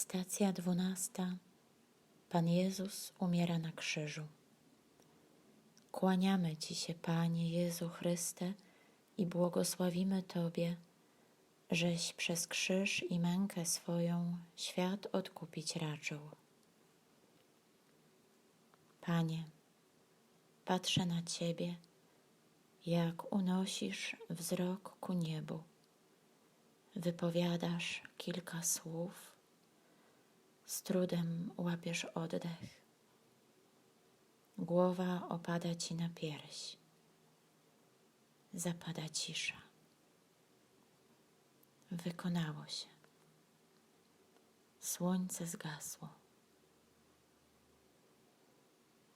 Stacja dwunasta. Pan Jezus umiera na krzyżu. Kłaniamy Ci się, Panie Jezu Chryste, i błogosławimy Tobie, żeś przez krzyż i mękę swoją świat odkupić raczył. Panie, patrzę na Ciebie, jak unosisz wzrok ku niebu. Wypowiadasz kilka słów, z trudem łapiesz oddech. Głowa opada Ci na pierś. Zapada cisza. Wykonało się. Słońce zgasło.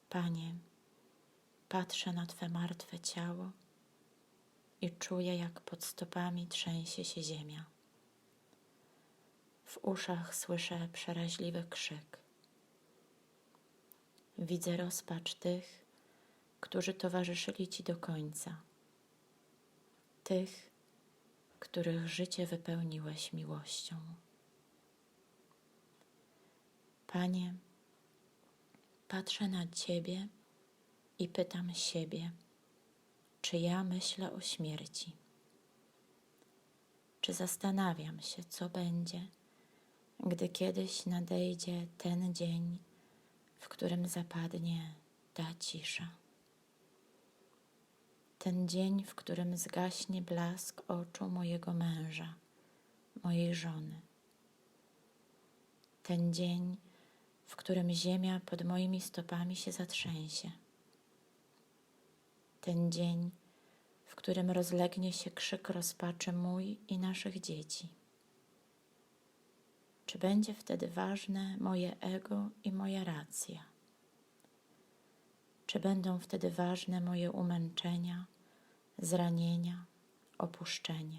Panie, patrzę na Twe martwe ciało i czuję, jak pod stopami trzęsie się ziemia. W uszach słyszę przeraźliwy krzyk. Widzę rozpacz tych, którzy towarzyszyli Ci do końca, tych, których życie wypełniłeś miłością. Panie, patrzę na Ciebie i pytam siebie, czy ja myślę o śmierci? Czy zastanawiam się, co będzie, gdy kiedyś nadejdzie ten dzień, w którym zapadnie ta cisza? Ten dzień, w którym zgaśnie blask oczu mojego męża, mojej żony. Ten dzień, w którym ziemia pod moimi stopami się zatrzęsie ten dzień, w którym rozlegnie się krzyk rozpaczy mój i naszych dzieci. Czy będzie wtedy ważne moje ego i moja racja? Czy będą wtedy ważne moje umęczenia, zranienia, opuszczenie?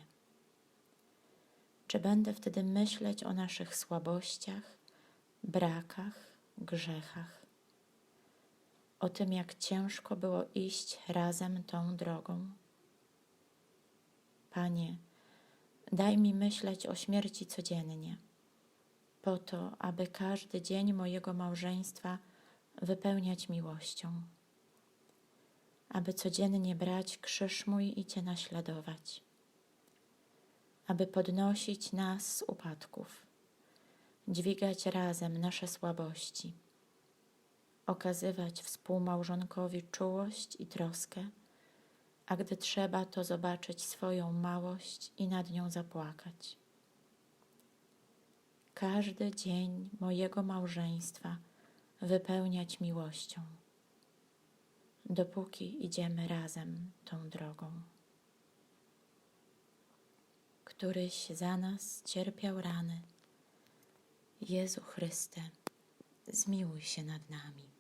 Czy będę wtedy myśleć o naszych słabościach, brakach, grzechach? o tym, jak ciężko było iść razem tą drogą. Panie, daj mi myśleć o śmierci codziennie, po to, aby każdy dzień mojego małżeństwa wypełniać miłością, aby codziennie brać krzyż mój i Cię naśladować, aby podnosić nas z upadków, dźwigać razem nasze słabości. Okazywać współmałżonkowi czułość i troskę, a gdy trzeba, to zobaczyć swoją małość i nad nią zapłakać. Każdy dzień mojego małżeństwa wypełniać miłością, dopóki idziemy razem tą drogą. Któryś za nas cierpiał rany. Jezu Chryste, zmiłuj się nad nami.